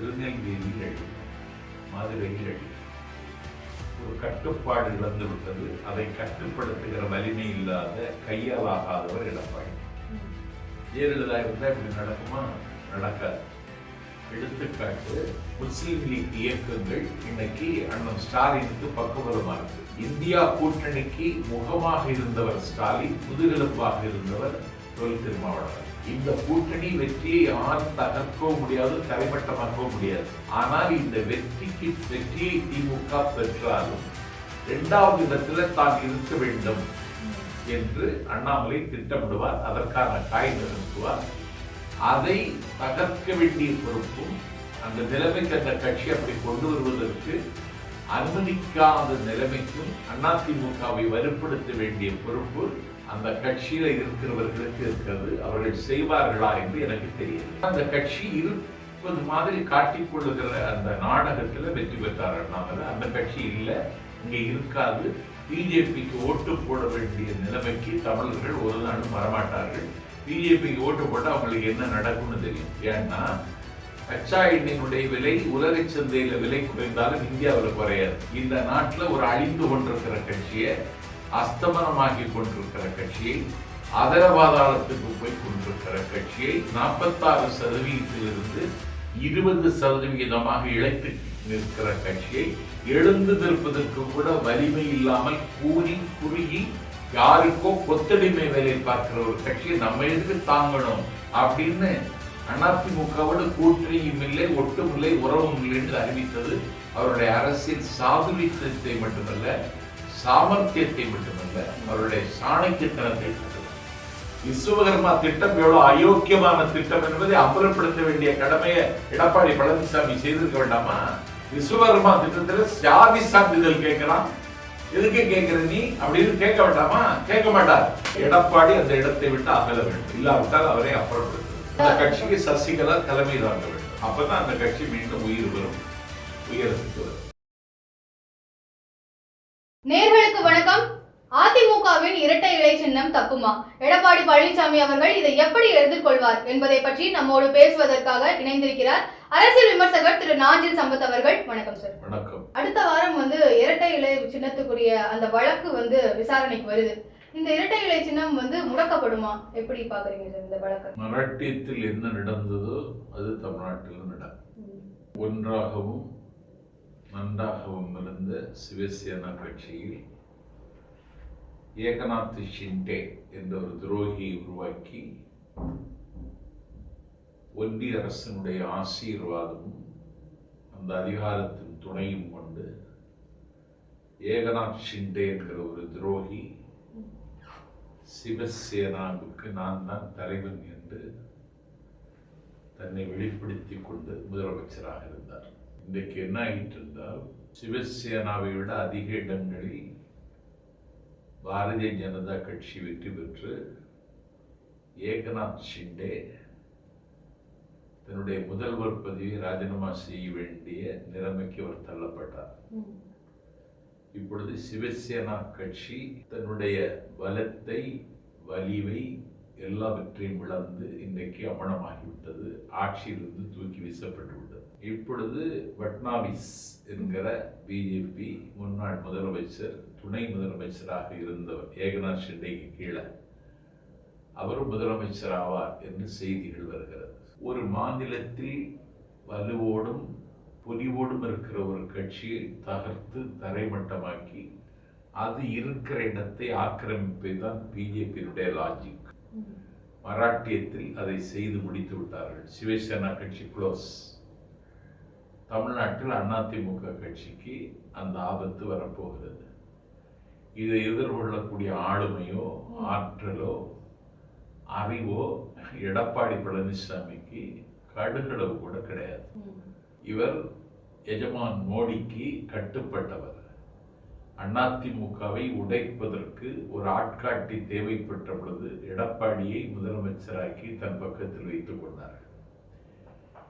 திருநெல்வேலியில் மதுரையில் ஒரு கட்டுப்பாடு இழந்து விட்டது அதை கட்டுப்படுத்துகிற வலிமை இல்லாத கையாலாகாதவர் எடப்பாடி. ஜெயலலிதா இருந்தால் இப்படி நடக்குமா? நடக்காது. எடுத்துக்காட்டு முஸ்லிம் லீக் இயக்கங்கள் இன்னைக்கு அண்ணன் ஸ்டாலினுக்கு பக்கபலமா இருக்கு. இந்தியா கூட்டணிக்கு முகமாக இருந்தவர் ஸ்டாலின் முதுகெலும்பாக இருந்தவர் தொல் திருமாவளவன். இந்த கூட்டணி வெற்றியை யாரும் தகர்க்கவும் முடியாது தரைமட்டமாக்கவும் முடியாது. ஆனால் இந்த வெற்றிக்கு வெற்றியை திமுக பெற்றாலும் இரண்டாவது இடத்துல தான் இருக்க வேண்டும் என்று அண்ணாமலை திட்டமிடுவார். அதற்கான காய் நிறுத்துவார். அதை தகர்க்க வேண்டிய பொறுப்பும் அந்த நிலைமைக்கு அந்த கட்சி அப்படி கொண்டு வருவதற்கு அனுமதிக்காத நிலைமைக்கும் அதிமுகவை வலுப்படுத்த வேண்டிய பொறுப்பு அந்த கட்சியில இருக்கிறவர்களுக்கு இருக்கிறது அவர்கள் செய்வார்களா என்று எனக்கு தெரியும் அந்த கட்சி இருப்பது மாதிரி காட்டிக்கொள்ளுகிற அந்த நாடகத்துல வெற்றி பெற்றார்கள். அந்த கட்சி இல்லை இங்கே இருக்காது. பிஜேபிக்கு ஓட்டு போட வேண்டிய நிலைமைக்கு தமிழர்கள் ஒரு நாளும் வரமாட்டார்கள். பிஜேபிக்கு ஓட்டு போட்டால் அவங்களுக்கு என்ன நடக்கும்னு தெரியும். ஏன்னா கச்சா எண்ணெயினுடைய விலை உலக சந்தையில் விலை குறைந்தாலும் இந்தியாவில் குறையாது. இந்த நாட்டில் ஒரு அழிந்து கொண்டிருக்கிற கட்சியை அஸ்தமனமாகி கொண்டிருக்கிற கட்சியை அதரபாதாளத்துக்கு போய் கொண்டிருக்கிற கட்சியை நாற்பத்தாறு சதவீதத்திலிருந்து இருபது சதவீதமாக இழைத்து நிற்கிற கட்சியை எழுந்து நிற்பதற்கு கூட வலிமை இல்லாமல் கூறி குறுகி யாருக்கோ கொத்தடிமை வேலை பார்க்கிற ஒரு கட்சியை நம்ம எதுக்கு தாங்கணும் அப்படின்னு அதிமுகவோடு கூற்றியும் இல்லை ஒட்டும் இல்லை உறவும் இல்லை என்று அறிவித்தது அவருடைய அரசியல் சாதுரித்தத்தை மட்டுமல்ல சாமர்த்தியத்தை மட்டுமல்ல அவருடைய சாணக்கியத்தனத்தை விஸ்வகர்மா திட்டம் எவ்வளவு அயோக்கியமான திட்டம் என்பதை அப்புறப்படுத்த வேண்டிய கடமையை எடப்பாடி பழனிசாமி செய்திருக்க வேண்டாமா? விஸ்வகர்மா திட்டத்துல சாதி சான்றிதழ் கேட்கிறான். எதுக்கு கேட்கிற நீ? அப்படின்னு கேட்க வேண்டாமா? கேட்க மாட்டார். எடப்பாடி அந்த இடத்தை விட்டு அகல வேண்டும். இல்லாவிட்டால் அவரை அப்புறப்படுத்த அந்த கட்சிக்கு சசிகலா தலைமை தாங்க வேண்டும். அப்பதான் அந்த கட்சி மீண்டும் உயிர் வரும் உயரத்துக்கு வரும். நேர்களுக்கு வணக்கம். அதிமுகவின் இரட்டை இலை சின்னம் தப்புமா? எடப்பாடி பழனிசாமி அவர்கள் இதை எப்படி எதிர்கொள்வார் என்பதை பற்றி நம்மோடு பேசுவதற்காக இணைந்திருக்கிறார் அரசியல் விமர்சகர் திரு நாஞ்சில் சம்பத் அவர்கள். வணக்கம் சார் வணக்கம். அடுத்த வாரம் வந்து இரட்டை இலை சின்னத்துக்குரிய அந்த வழக்கு வந்து விசாரணைக்கு வருது. இந்த இரட்டை இலை சின்னம் வந்து முடக்கப்படுமா? எப்படி பாக்குறீங்க சார் இந்த வழக்கு? மராட்டியத்தில் என்ன நடந்ததோ அது தமிழ்நாட்டில் நடக்கும். ஒன்றாகவும் நன்றாகவும் இருந்த சிவசேனா கட்சியில் ஏகநாத் ஷிண்டே என்ற ஒரு துரோகியை உருவாக்கி ஒன்றிய அரசினுடைய ஆசீர்வாதமும் அந்த அதிகாரத்தின் துணையும் கொண்டு ஏகநாத் ஷிண்டே என்கிற ஒரு துரோகி சிவசேனாவுக்கு நான் தான் தலைவன் என்று தன்னை வெளிப்படுத்திக் கொண்டு முதலமைச்சராக இருந்தார். இன்றைக்கு என்ன ஆகிட்டு இருந்தால் சிவசேனாவை விட அதிக இடங்களில் பாரதிய ஜனதா கட்சி வெற்றி பெற்று ஏகநாத் ஷிண்டே தன்னுடைய முதல்வர் பதவியை ராஜினாமா செய்ய வேண்டிய நிலைமைக்கு அவர் தள்ளப்பட்டார் இப்பொழுது சிவசேனா கட்சி தன்னுடைய பலத்தை வலிவை எல்லாவற்றையும் இழந்து இன்றைக்கு அமணமாகிவிட்டது ஆட்சியிலிருந்து தூக்கி வீசப்பட்டு இப்பொழுது பட்னாவிஸ் என்கிற பிஜேபி முன்னாள் முதலமைச்சர் துணை முதலமைச்சராக இருந்தவர் ஏகநாத் ஷிண்டேக்கு கீழே. அவரும் முதலமைச்சர் ஆவார் என்று செய்திகள் வருகிறது. ஒரு மாநிலத்தில் வலுவோடும் பொலிவோடும் இருக்கிற ஒரு கட்சியை தகர்த்து தரைமட்டமாக்கி அது இருக்கிற இடத்தை ஆக்கிரமிப்பை தான் பிஜேபியினுடைய லாஜிக் மராட்டியத்தில் அதை செய்து முடித்து விட்டார்கள். சிவசேனா கட்சி க்ளோஸ் தமிழ்நாட்டில் அதிமுக கட்சிக்கு அந்த ஆபத்து வரப்போகிறது. இதை எதிர்கொள்ளக்கூடிய ஆளுமையோ ஆற்றலோ அறிவோ எடப்பாடி பழனிசாமிக்கு கடுகளவு கூட கிடையாது. இவர் எஜமான் மோடிக்கு கட்டுப்பட்டவர். அதிமுகவை உடைப்பதற்கு ஒரு ஆட்காட்டி தேவைப்பட்ட பொழுது எடப்பாடியை முதலமைச்சராக்கி தன் பக்கத்தில் வைத்துக் கொண்டார்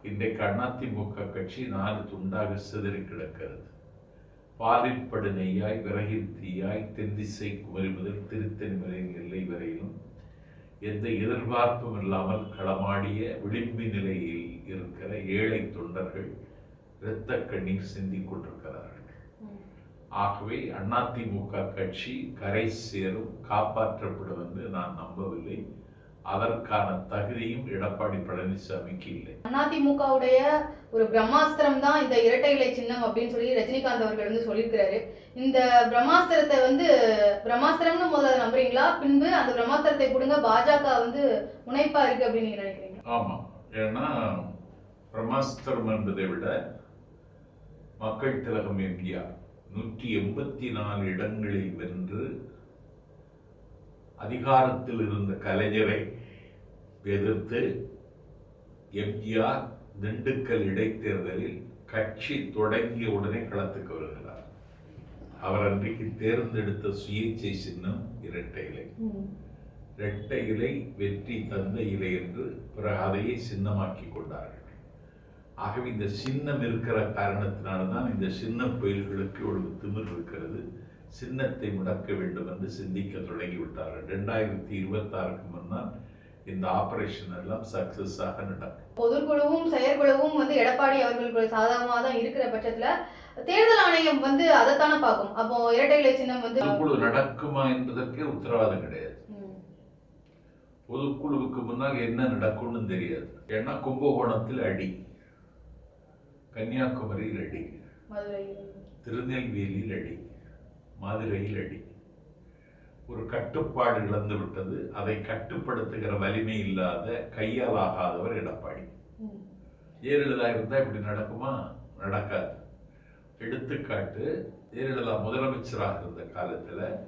இன்றைக்கு அதிமுக கட்சி நாலு துண்டாக சிதறி கிடக்கிறது. பாலில் படு நெய்யாய் விறகில் தீயாய் தென்திசை குமரி முதல் திருத்தணி எல்லை வரையிலும் எந்த எதிர்பார்ப்பும் இல்லாமல் களமாடிய விளிம்பு நிலையில் இருக்கிற ஏழை தொண்டர்கள் இரத்த கண்ணீர் சிந்திக் கொண்டிருக்கிறார்கள். ஆகவே அதிமுக கட்சி கரை சேரும் காப்பாற்றப்படும் என்று நான் நம்பவில்லை. அதற்கான தகுதியும் எடப்பாடி பழனிசாமிக்கு இல்லை. அதிமுகவுடைய ஒரு பிரம்மாஸ்திரம் தான் இந்த இரட்டை இலை சின்னம் அப்படின்னு சொல்லி ரஜினிகாந்த் அவர்கள் வந்து சொல்லியிருக்கிறாரு. இந்த பிரம்மாஸ்திரத்தை வந்து பிரம்மாஸ்திரம்னு முதல்ல நம்புறீங்களா? பின்பு அந்த பிரம்மாஸ்திரத்தை கொடுங்க பாஜக வந்து முனைப்பா இருக்கு அப்படின்னு நீங்க நினைக்கிறீங்க. ஆமாம் ஏன்னா பிரம்மாஸ்திரம் என்பதை விட மக்கள் திலகம் எம்ஜிஆர் நூற்றி எண்பத்தி நாலு இடங்களில் வென்று அதிகாரத்தில் இருந்த கலைஞரை எதிர்த்து எம்ஜிஆர் திண்டுக்கல் இடைத்தேர்தலில் கட்சி தொடங்கிய உடனே களத்துக்கு வருகிறார். அவர் அன்றைக்கு தேர்ந்தெடுத்த சுயேச்சை சின்னம் இரட்டை இலை. இரட்டை இலை வெற்றி தந்த இலை என்று பிறகு அதையே சின்னமாக்கி கொண்டார்கள். ஆகவே இந்த சின்னம் இருக்கிற காரணத்தினால்தான் இந்த சின்ன புயல்களுக்கு இவ்வளவு திமிர் இருக்கிறது. சின்னத்தை முடக்க வேண்டும் என்று சிந்திக்க தொடங்கிவிட்டார்கள் ரெண்டாயிரத்தி இருபத்தாறுக்கு முன்னால் இந்த ஆபரேஷன் எல்லாம் சக்சஸாக நடக்கும். பொதுக்குழுவும் செயற்குழுவும் வந்து எடப்பாடி அவர்களுக்கு சாதகமாக தான் இருக்கிற பட்சத்துல தேர்தல் ஆணையம் வந்து அதைத்தானே பார்க்கும். அப்போ இரட்டை இலை சின்னம் வந்து பொதுக்குழு நடக்குமா என்பதற்கே உத்தரவாதம் கிடையாது. பொதுக்குழுவுக்கு முன்னால் என்ன நடக்கும்னு தெரியாது. ஏன்னா கும்பகோணத்தில் அடி. கன்னியாகுமரியில் அடி. திருநெல்வேலியில் அடி. மதுரையில் அடி. கட்டுப்பாடு இழந்து விட்டது. அதை கட்டுப்படுத்துகிற வலிமை இல்லாத கையால் ஆகாதவர் எடப்பாடி. ஜெயலலிதா இருந்தால் இப்படி நடக்குமா? நடக்காது. எடுத்துக்காட்டு ஜெயலலிதா முதலமைச்சராக இருந்த காலத்தில்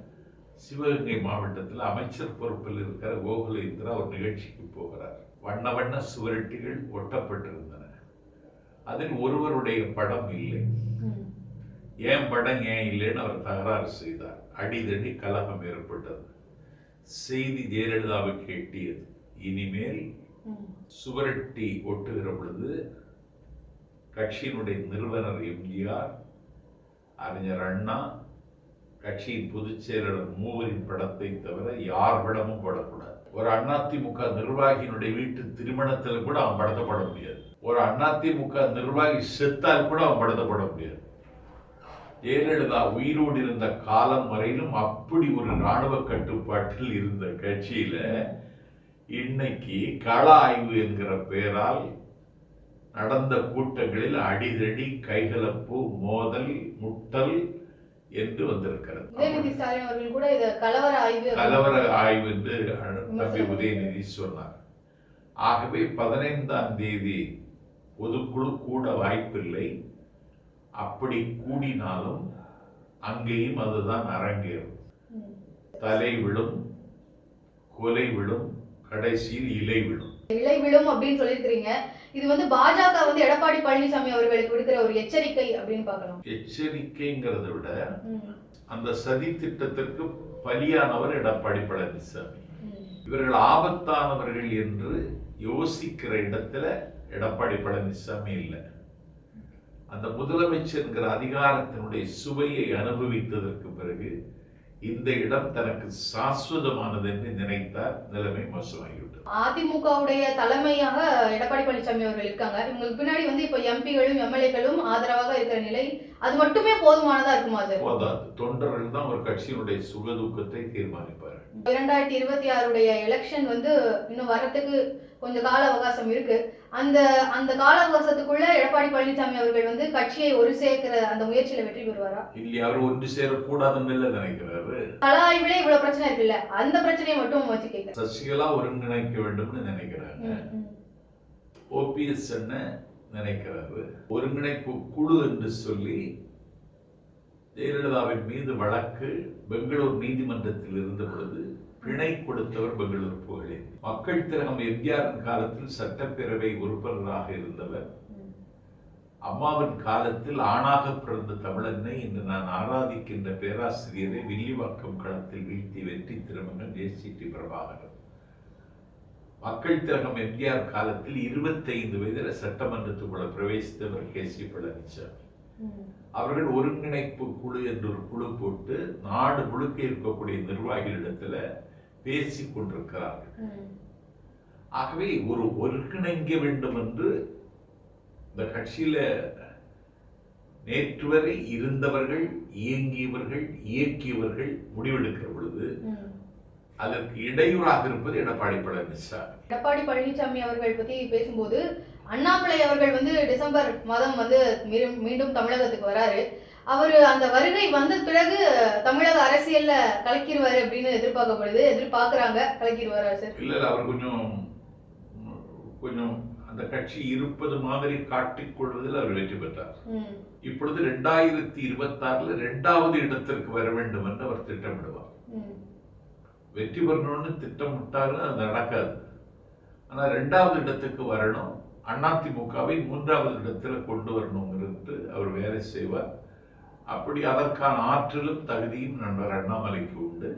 சிவகங்கை மாவட்டத்தில் அமைச்சர் பொறுப்பில் இருக்கிற கோகுலேந்திரா ஒரு நிகழ்ச்சிக்கு போகிறார். வண்ண வண்ண சுவரட்டிகள் ஒட்டப்பட்டிருந்தன. அதில் ஒருவருடைய படம் இல்லை. ஏன் படம் ஏன் இல்லைன்னு அவர் தகராறு செய்தார். அடிதடி கலகம் ஏற்பட்டது. செய்தி ஜெயலலிதாவுக்கு எட்டியது இனிமேல் சுவரட்டி ஒட்டுகிற பொழுது கட்சியினுடைய நிறுவனர் எம்ஜிஆர் அறிஞர் அண்ணா கட்சியின் பொதுச் செயலாளர் மூவரின் படத்தை தவிர யார் படமும் போடக்கூடாது. ஒரு அதிமுக நிர்வாகியினுடைய வீட்டு திருமணத்தில் கூட அவன் படத்தை போட முடியாது. ஒரு அதிமுக நிர்வாகி செத்தால் கூட அவன் படத்தை போட முடியாது. ஜெயலலிதா உயிரோடு இருந்த காலம் வரையிலும் அப்படி ஒரு ராணுவ கட்டுப்பாட்டில் இருந்த கட்சியில இன்னைக்கு கள ஆய்வு என்கிற பெயரால் நடந்த கூட்டங்களில் அடிதடி கைகலப்பு மோதல் முட்டல் என்று வந்திருக்கிறது. கலவர ஆய்வு கலவர ஆய்வு என்று தம்பி உதயநிதி சொன்னார். ஆகவே பதினைந்தாம் தேதி பொதுக்குழு கூட வாய்ப்பில்லை. அப்படி கூடினாலும் அங்கேயும் அதுதான் அரங்கேறும். தலை விழும் கொலை விழும் கடைசியில் இலை விழும் இலை விழும் அப்படின்னு சொல்லியிருக்கிறீங்க இது வந்து பாஜக வந்து எடப்பாடி பழனிசாமி அவர்களுக்கு விடுக்கிற ஒரு எச்சரிக்கை அப்படின்னு பார்க்கலாம் எச்சரிக்கைங்கிறத விட. அந்த சதி திட்டத்திற்கு பலியானவர் எடப்பாடி பழனிசாமி. இவர்கள் ஆபத்தானவர்கள் என்று யோசிக்கிற இடத்துல எடப்பாடி பழனிசாமி இல்லை அந்த முதலமைச்சர்ங்கிற அதிகாரத்தினுடைய சுவையை அனுபவித்ததற்கு பிறகு இந்த இடம் தனக்கு சாஸ்வதமானது என்று நினைத்தார் நிலைமை மோசமாகிவிட்டது. அதிமுகவுடைய தலைமையாக எடப்பாடி பழனிசாமி அவர்கள் இருக்காங்க. இவங்களுக்கு பின்னாடி வந்து இப்ப எம்பிகளும் எம்எல்ஏக்களும் ஆதரவாக இருக்கிற நிலை அது மட்டுமே போதுமானதா இருக்குமா சார்? போதாது. தொண்டர்கள் தான் ஒரு கட்சியினுடைய சுகதுக்கத்தை தீர்மானிப்பார்கள். இரண்டாயிரத்தி இருபத்தி ஆறுடைய எலெக்ஷன் வந்து இன்னும் வரத்துக்கு கொஞ்சம் கால அவகாசம் இருக்கு. அந்த அந்த கால அவகாசத்துக்குள்ள எடப்பாடி பழனிசாமி அவர்கள் வந்து கட்சியை ஒரு சேர்க்கிற அந்த முயற்சியில வெற்றி பெறுவாரா? இல்லையா அவர் ஒன்று சேரக்கூடாதுன்னு இல்லை நினைக்கிறாரு. கள ஆய்விலே இவ்வளவு பிரச்சனை இருக்குல்ல அந்த பிரச்சனையை மட்டும் வச்சு கேட்கிறேன். சசிகலா ஒருங்கிணைக்க வேண்டும்னு நினைக்கிறாங்க. ஓபிஎஸ் என்ன நினைக்கிறாரு? ஒருங்கிணைப்பு குழு என்று சொல்லி ஜெயலலிதாவின் மீது வழக்கு பெங்களூர் நீதிமன்றத்தில் இருந்த பொழுது பிணை கொடுத்தவர் பெங்களூர் புகழே மக்கள் திலகம் எம்ஜிஆரின் காலத்தில் சட்டப்பேரவை உறுப்பினராக இருந்தவர். அம்மாவின் காலத்தில் ஆணாக பிறந்த தமிழனை இன்று நான் ஆராதிக்கின்ற பேராசிரியரை வில்லிவாக்கம் களத்தில் வீழ்த்தி வெற்றி திருமகன் ஜெயசிடி பிரபாகரன். மக்கள் திலகம் எம்ஜிஆர் காலத்தில் இருபத்தைந்து வயதில் சட்டமன்றத்துக்குள்ள பிரவேசித்தவர் கே சி பழனிசாமி அவர்கள் ஒருங்கிணைப்பு குழு என்று ஒரு குழு போட்டு நாடு முழுக்க இருக்கக்கூடிய நிர்வாகிகளிடத்துல பேசிக் கொண்டிருக்கிறார்கள். ஆகவே ஒரு ஒருங்கிணைங்க வேண்டும் என்று இந்த கட்சியில நேற்று வரை இருந்தவர்கள் இயங்கியவர்கள் இயக்கியவர்கள் முடிவெடுக்கிற பொழுது. அதற்கு இடையூறாக இருப்பது எடப்பாடி பழனிசாமி எடப்பாடி பழனிசாமி அவர்கள் பத்தி பேசும்போது அண்ணாமலை அவர்கள் வந்து டிசம்பர் மாதம் வந்து மீண்டும் மீண்டும் தமிழகத்துக்கு வராரு அவரு அந்த வருகை வந்த பிறகு தமிழக அரசியல்ல கலக்கிடுவாரு அப்படின்னு எதிர்பார்க்கப்படுது. எதிர்பார்க்கறாங்க கலக்கிடுவாரா சார் இல்ல அவர் கொஞ்சம் கொஞ்சம் அந்த கட்சி இருப்பது மாதிரி காட்டிக் கொள்வதில் அவர் வெற்றி பெற்றார். இப்பொழுது ரெண்டாயிரத்தி இருபத்தி ஆறுல இரண்டாவது இடத்திற்கு வர வேண்டும் என்று அவர் திட்டமிடுவார். வெற்றி பெறணும்னு திட்டமிட்டாலும் அது நடக்காது. ஆனா ரெண்டாவது இடத்துக்கு வரணும் அதிமுகவை மூன்றாவது இடத்துல கொண்டு வரணுங்கிறது அவர் வேலை செய்வார். அப்படி அதற்கான ஆற்றலும் தகுதியும் நண்பர் அண்ணாமலைக்கு உண்டு.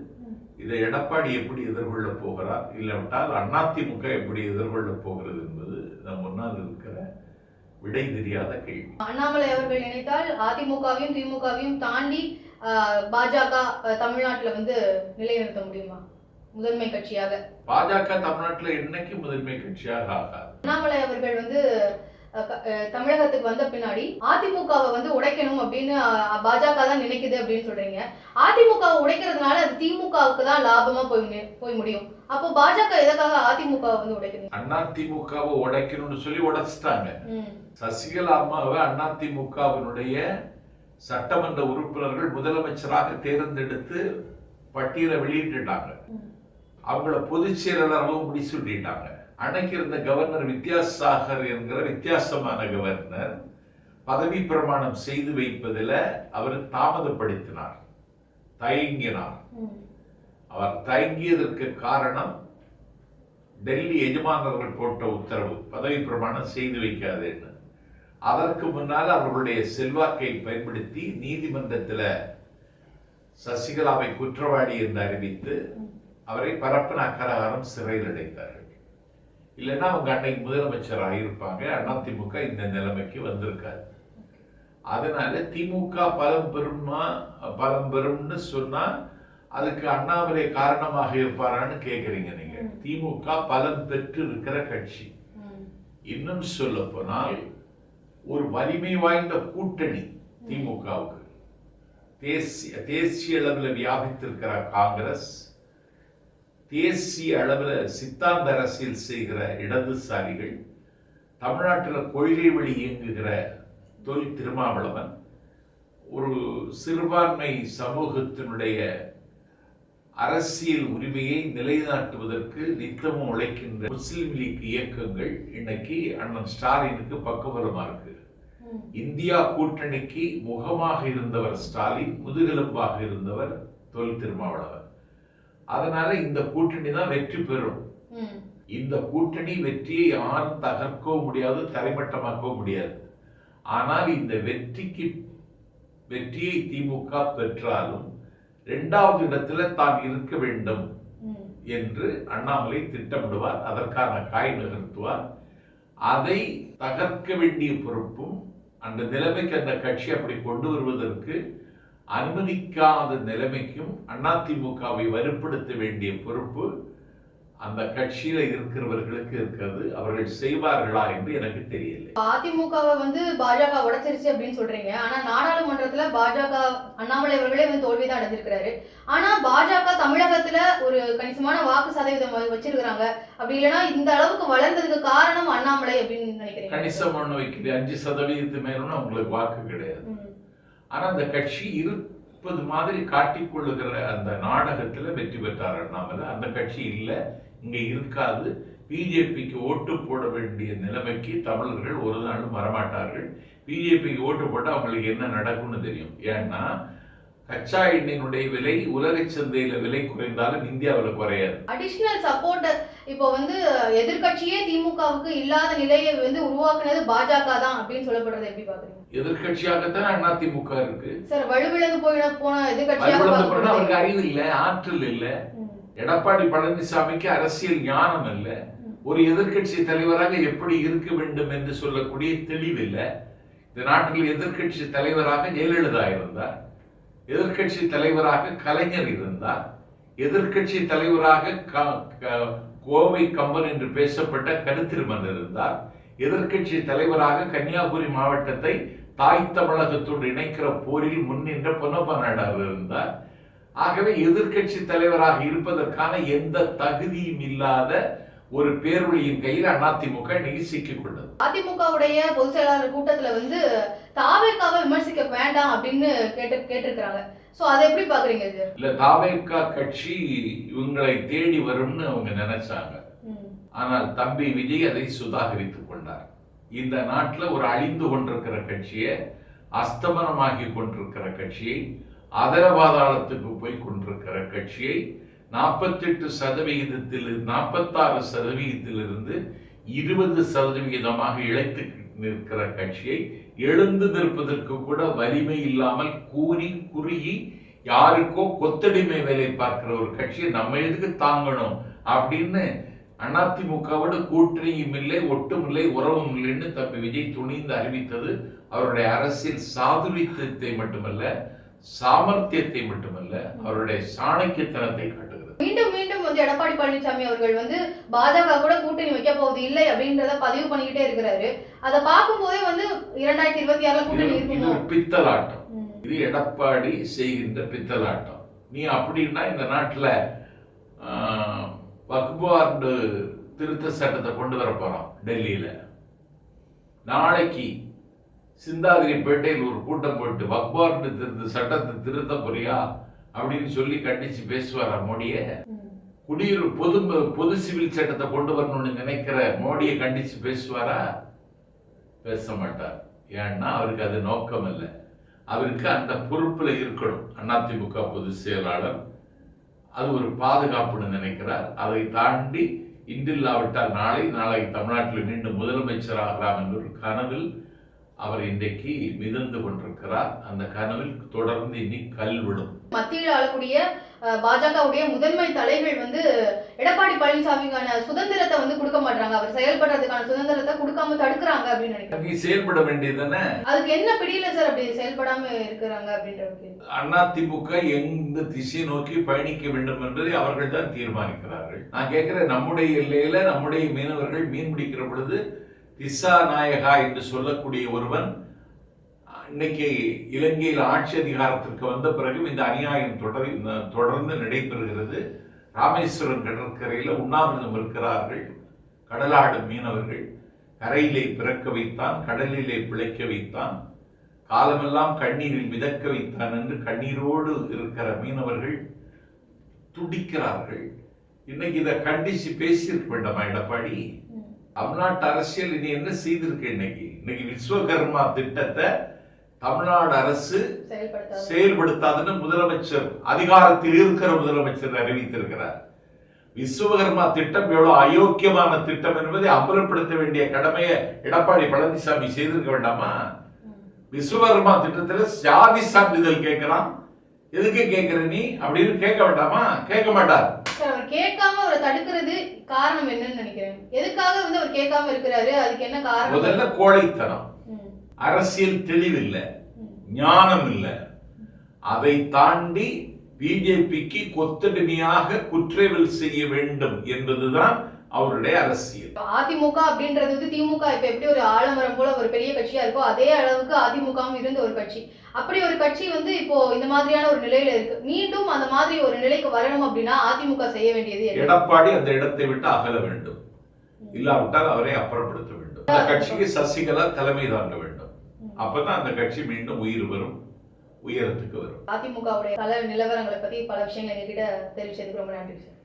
இதை எடப்பாடி எப்படி எதிர்கொள்ள போகிறார்? இல்லாவிட்டால் அதிமுக எப்படி எதிர்கொள்ள போகிறது என்பது நம் முன்னால் இருக்கிற விடை தெரியாத கேள்வி. அண்ணாமலை அவர்கள் நினைத்தால் அதிமுகவையும் திமுகவையும் தாண்டி பாஜக தமிழ்நாட்டுல வந்து நிலைநிறுத்த முடியுமா? முதன்மை கட்சியாக. பாஜக தமிழ்நாட்டில் என்னைக்கு முதன்மை கட்சியாக ஆகாது? அண்ணாமலை அவர்கள் வந்து தமிழகத்துக்கு வந்த பின்னாடி அதிமுகவை வந்து உடைக்கணும் அப்படின்னு பாஜக தான் நினைக்குது அப்படின்னு சொல்றீங்க. அதிமுகவை உடைக்கிறதுனால அது திமுகவுக்கு தான் லாபமா போய் போய் முடியும். அப்போ பாஜக எதற்காக அதிமுகவை வந்து உடைக்கிறீங்க அதிமுகவை உடைக்கணும்னு சொல்லி உடைச்சிட்டாங்க. சசிகலா அம்மாவை அதிமுகவினுடைய சட்டமன்ற உறுப்பினர்கள் முதலமைச்சராக தேர்ந்தெடுத்து பட்டியலை வெளியிட்டுட்டாங்க. அவங்கள பொதுச் செயலாளர்களும் முடிசூட்டிட்டாங்க அன்னைக்கு இருந்த கவர்னர் வித்யாசாகர் என்கிற வித்தியாசமான கவர்னர் பதவி பிரமாணம் செய்து வைப்பதில் அவர் தாமதப்படுத்தினார் தயங்கினார். அவர் தயங்கியதற்கு காரணம் டெல்லி எஜமானர்கள் போட்ட உத்தரவு பதவி பிரமாணம் செய்து வைக்காதுன்னு. அதற்கு முன்னால் அவர்களுடைய செல்வாக்கை பயன்படுத்தி நீதிமன்றத்தில் சசிகலாவை குற்றவாளி என்று அறிவித்து அவரை பரப்பன அக்கரகாரம் சிறையில் அடைத்தார்கள். இல்லைன்னா அவங்க அன்னைக்கு முதலமைச்சராக இருப்பாங்க. அதிமுக இந்த நிலைமைக்கு வந்திருக்காது. அதனால திமுக பலம் பெறுமா பலம் பெறும்னு சொன்னா அதுக்கு அண்ணாமலை காரணமாக இருப்பாரான்னு கேக்குறீங்க நீங்க. ம். திமுக பலம் பெற்று இருக்கிற கட்சி. இன்னும் சொல்ல போனால் ஒரு வலிமை வாய்ந்த கூட்டணி திமுகவுக்கு. தேசிய தேசிய அளவில் வியாபித்திருக்கிற காங்கிரஸ் தேசிய அளவில் சித்தாந்த அரசியல் செய்கிற இடதுசாரிகள் தமிழ்நாட்டில் கொள்கை வழி இயங்குகிற தொல் திருமாவளவன் ஒரு சிறுபான்மை சமூகத்தினுடைய அரசியல் உரிமையை நிலைநாட்டுவதற்கு நித்தமும் உழைக்கின்ற முஸ்லிம் லீக் இயக்கங்கள் இன்னைக்கு அண்ணன் ஸ்டாலினுக்கு பக்கபலமாக இருக்கு. இந்தியா கூட்டணிக்கு முகமாக இருந்தவர் ஸ்டாலின் முதுகெலும்பாக இருந்தவர் தொல் திருமாவளவன். அதனால இந்த கூட்டணி தான் வெற்றி பெறும். இந்த கூட்டணி வெற்றியை யாரும் தகர்க்கவும் முடியாது தரைமட்டமாக்கவும் முடியாது. ஆனால் இந்த வெற்றிக்கு வெற்றியை திமுக பெற்றாலும் இரண்டாவது இடத்துல தான் இருக்க வேண்டும் என்று அண்ணாமலை திட்டமிடுவார் அதற்கான காய் நகர்த்துவார். அதை தகர்க்க வேண்டிய பொறுப்பும் அந்த நிலைமைக்கு அந்த கட்சி அப்படி கொண்டு வருவதற்கு அனுமதிக்காத நிலைமைக்கும் அதிமுகவை வலுப்படுத்த வேண்டிய பொறுப்பு அந்த கட்சியில இருக்கிறவர்களுக்கு இருக்கிறது. அவர்கள் செய்வார்களா என்று எனக்கு தெரியல. அதிமுகவை வந்து பாஜக உடைச்சிருச்சு அப்படின்னு சொல்றீங்க. ஆனா நாடாளுமன்றத்துல பாஜக அண்ணாமலை அவர்களே வந்து தோல்விதான் அடைஞ்சிருக்கிறாரு. ஆனா பாஜக தமிழகத்துல ஒரு கணிசமான வாக்கு சதவீதம் வச்சிருக்கிறாங்க. அப்படி இல்லைன்னா இந்த அளவுக்கு வளர்ந்ததுக்கு காரணம் அண்ணாமலை அப்படின்னு நினைக்கிறீங்க? கணிசம் ஒண்ணு வைக்குது அஞ்சு சதவீதத்து மேலும் அவங்களுக்கு வாக்கு கிடையாது. ஆனால் ஆனா அந்த கட்சி இருப்பது மாதிரி காட்டிக்கொள்ளுகிற அந்த நாடகத்துல வெற்றி பெற்றார் அண்ணாமலை அந்த கட்சி இல்லை இங்க இருக்காது. பிஜேபிக்கு ஓட்டு போட வேண்டிய நிலைமைக்கு தமிழர்கள் ஒரு நாளும் வரமாட்டார்கள். பிஜேபிக்கு ஓட்டு போட்டால் அவங்களுக்கு என்ன நடக்கும்னு தெரியும். ஏன்னா கச்சா எண்ணெயினுடைய விலை உலக சந்தையில விலை குறைந்தாலும் இந்தியாவில் குறையாது. அடிஷனல் சப்போர்ட் இப்போ வந்து எதிர்க்கட்சியே திமுகவுக்கு இல்லாத நிலையை வந்து உருவாக்குனது பாஜக தான் அப்படின்னு சொல்லப்படுறது எப்படி பாக்குறீங்க எதிர்கட்சியாகத்தான் அதிமுக இருக்கு. சார் வலுவிழந்து போயின போன பார்க்கப்படுது. அவருக்கு அறிவு இல்லை ஆற்றல் இல்லை. எடப்பாடி பழனிசாமிக்கு அரசியல் ஞானம் இல்ல. ஒரு எதிர்க்கட்சி தலைவராக எப்படி இருக்க வேண்டும் என்று சொல்லக்கூடிய தெளிவில்லை இந்த நாட்டில் எதிர்க்கட்சி தலைவராக ஜெயலலிதா இருந்தார். எதிர்க்கட்சி தலைவராக கலைஞர் இருந்தார். எதிர்க்கட்சி தலைவராக க- கோவை கம்பன் என்று பேசப்பட்ட கருத்திருமன் இருந்தார். எதிர்க்கட்சி தலைவராக கன்னியாகுமரி மாவட்டத்தை தாய் தமிழகத்தோடு இணைக்கிற போரில் முன்னின்ற பொன்னப்பநாடார் இருந்தார். ஆகவே எதிர்க்கட்சி தலைவராக இருப்பதற்கான எந்த தகுதியும் இல்லாத ஒரு பேரொழியின் கையில் அதிமுக இன்னைக்கு சிக்கிக் கொண்டது. அதிமுகவுடைய பொதுச் செயலாளர் கூட்டத்துல வந்து தாவேக்காவை விமர்சிக்க வேண்டாம் அப்படின்னு கேட்டு கேட்டிருக்கிறாங்க. சோ அதை எப்படி பாக்குறீங்க சார்? இல்ல தாவேக்கா கட்சி இவங்களை தேடி வரும்னு அவங்க நினைச்சாங்க. ஆனால் தம்பி விஜய் அதை சுதாகரித்துக் கொண்டார். இந்த நாட்டுல ஒரு அழிந்து கொண்டிருக்கிற கட்சியை அஸ்தமனமாகி கொண்டிருக்கிற கட்சியை அதரபாதாளத்துக்கு போய் கொண்டிருக்கிற கட்சியை நாற்பத்தெட்டு சதவிகிதத்தில் நாற்பத்தாறு சதவிகிதத்திலிருந்து இருபது சதவிகிதமாக இழைத்து நிற்கிற கட்சியை எழுந்து நிற்பதற்கு கூட வலிமை இல்லாமல் கூறி குறுகி யாருக்கோ கொத்தடிமை வேலை பார்க்கிற ஒரு கட்சியை நம்ம எதுக்கு தாங்கணும் அப்படின்னு அதிமுகவோட கூட்டணியும் இல்லை ஒட்டும் இல்லை உறவும் இல்லைன்னு தம்பி விஜய் துணிந்து அறிவித்தது அவருடைய அரசியல் சாதுரித்தத்தை மட்டுமல்ல சாமர்த்தியத்தை மட்டுமல்ல அவருடைய சாணக்கியத்தனத்தை காட்டுகிறது மீண்டும் மீண்டும் வந்து எடப்பாடி பழனிசாமி அவர்கள் வந்து பாஜக கூட கூட்டணி வைக்க போவது இல்லை அப்படின்றத பதிவு பண்ணிக்கிட்டே இருக்கிறாரு. அதை பார்க்கும்போதே வந்து இரண்டாயிரத்தி இருபத்தி ஆறுல கூட்டணி இது பித்தலாட்டம். இது எடப்பாடி செய்கின்ற பித்தலாட்டம். நீ அப்படின்னா இந்த நாட்டுல வக்பார்டு திருத்த சட்டத்தை கொண்டு வர போறோம் டெல்லியில. நாளைக்கு சிந்தாதிரிப்பேட்டையில் ஒரு கூட்டம் போட்டு வக்பார்டு திருத்த சட்டத்தை திருத்த போறியா? அப்படின்னு சொல்லி கண்டிச்சு பேசுவாரா மோடிய. குடியுரி பொது பொது சிவில் சட்டத்தை கொண்டு வரணும்னு நினைக்கிற மோடியை கண்டிச்சு பேசுவாரா? பேச மாட்டார். ஏன்னா அவருக்கு அது நோக்கம் இல்லை அவருக்கு அந்த பொறுப்புல இருக்கணும். அதிமுக பொதுச் செயலாளர். அது ஒரு பாதுகாப்புன்னு நினைக்கிறார். அதை தாண்டி இன்றில்லாவிட்டால் நாளை நாளை தமிழ்நாட்டில் மீண்டும் முதலமைச்சர் ஆகலாம் என்ற ஒரு கனவில் அவர் இன்றைக்கு மிதந்து கொண்டிருக்கிறார். அந்த கனவில் தொடர்ந்து இனி கல் விடும் மத்தியில் ஆளக்கூடிய பாஜகவுடைய முதன்மை தலைகள் வந்து எடப்பாடி பழனிசாமிக்கான சுதந்திரத்தை வந்து கொடுக்க மாட்டாங்க அவர் செயல்படுறதுக்கான சுதந்திரத்தை கொடுக்காம தடுக்கிறாங்க அப்படின்னு நினைக்கிறேன். நீ செயல்பட வேண்டியதுதானே அதுக்கு என்ன பிடியில சார் அப்படி செயல்படாம இருக்கிறாங்க அப்படின்ற கேள்வி. அதிமுக எந்த திசை நோக்கி பயணிக்க வேண்டும் என்பதை அவர்கள் தான் தீர்மானிக்கிறார்கள். நான் கேட்கிறேன் நம்முடைய எல்லையில நம்முடைய மீனவர்கள் மீன் பிடிக்கிற பொழுது திசா நாயகா என்று சொல்லக்கூடிய ஒருவன் இன்னைக்கு இலங்கையில் ஆட்சி அதிகாரத்திற்கு வந்த பிறகும் இந்த அநியாயம் தொடர் தொடர்ந்து நடைபெறுகிறது. ராமேஸ்வரம் கடற்கரையில் உண்ணாவிரதம் இருக்கிறார்கள். கடலாடும் மீனவர்கள் கரையிலே பிறக்க வைத்தான் கடலிலே பிழைக்க வைத்தான். காலமெல்லாம் கண்ணீரில் மிதக்க வைத்தான் என்று கண்ணீரோடு இருக்கிற மீனவர்கள் துடிக்கிறார்கள். இன்னைக்கு இதை கண்டிச்சு பேசியிருக்க வேண்டாமா எடப்பாடி? தமிழ்நாட்டு அரசியல் இனி என்ன செய்திருக்கு இன்னைக்கு? இன்னைக்கு விஸ்வகர்மா திட்டத்தை தமிழ்நாடு அரசு செயல்படுத்தாது. செயல்படுத்தாதுன்னு முதலமைச்சர் அதிகாரத்தில் இருக்கிற முதலமைச்சர் அறிவித்திருக்கிறார். விஸ்வகர்மா திட்டம் எவ்வளவு அயோக்கியமான திட்டம் என்பதை அம்பலப்படுத்த வேண்டிய கடமையை எடப்பாடி பழனிசாமி செய்திருக்க வேண்டாமா. விஸ்வகர்மா திட்டத்துல ஜாதி சான்றிதழ் கேட்கிறான் எதுக்கு கேட்கிற நீ? அப்படின்னு கேட்க வேண்டாமா? கேட்க மாட்டார். அவர் கேட்காம அவரை தடுக்கிறது காரணம் என்னன்னு நினைக்கிறேன். எதுக்காக வந்து அவர் கேட்காம இருக்கிறாரு? அதுக்கு என்ன காரணம்? முதல்ல கோழைத்தனம். அரசியல் தெளிவில்லை. ம். ஞானம் இல்லை. அதை தாண்டி பிஜேபிக்கு கொத்தடிமையாக குற்றவியல் செய்ய வேண்டும் என்பதுதான் அவருடைய அரசியல். அதிமுக அப்படின்றது வந்து திமுக இப்ப எப்படி ஒரு ஆலமரம் போல ஒரு பெரிய கட்சியா இருக்கோ அதே அளவுக்கு அதிமுகவும் இருந்த ஒரு கட்சி. அப்படி ஒரு கட்சி வந்து இப்போ இந்த மாதிரியான ஒரு நிலையில இருக்கு. மீண்டும் அந்த மாதிரி ஒரு நிலைக்கு வரணும் அப்படின்னா அதிமுக செய்ய வேண்டியது? எடப்பாடி அந்த இடத்தை விட்டு அகல வேண்டும். இல்லாவிட்டால் அவரை அப்புறப்படுத்த வேண்டும். அந்த கட்சிக்கு சசிகலா தலைமை தாங்க வேண்டும். அப்பதான் அந்த கட்சி மீண்டும் உயிர் வரும் உயரத்துக்கு வரும். அதிமுகவுடைய பல நிலவரங்களை பத்தி பல விஷயங்களை எங்ககிட்ட தெரிவிச்சதுக்கு ரொம்ப நன்றி சார்.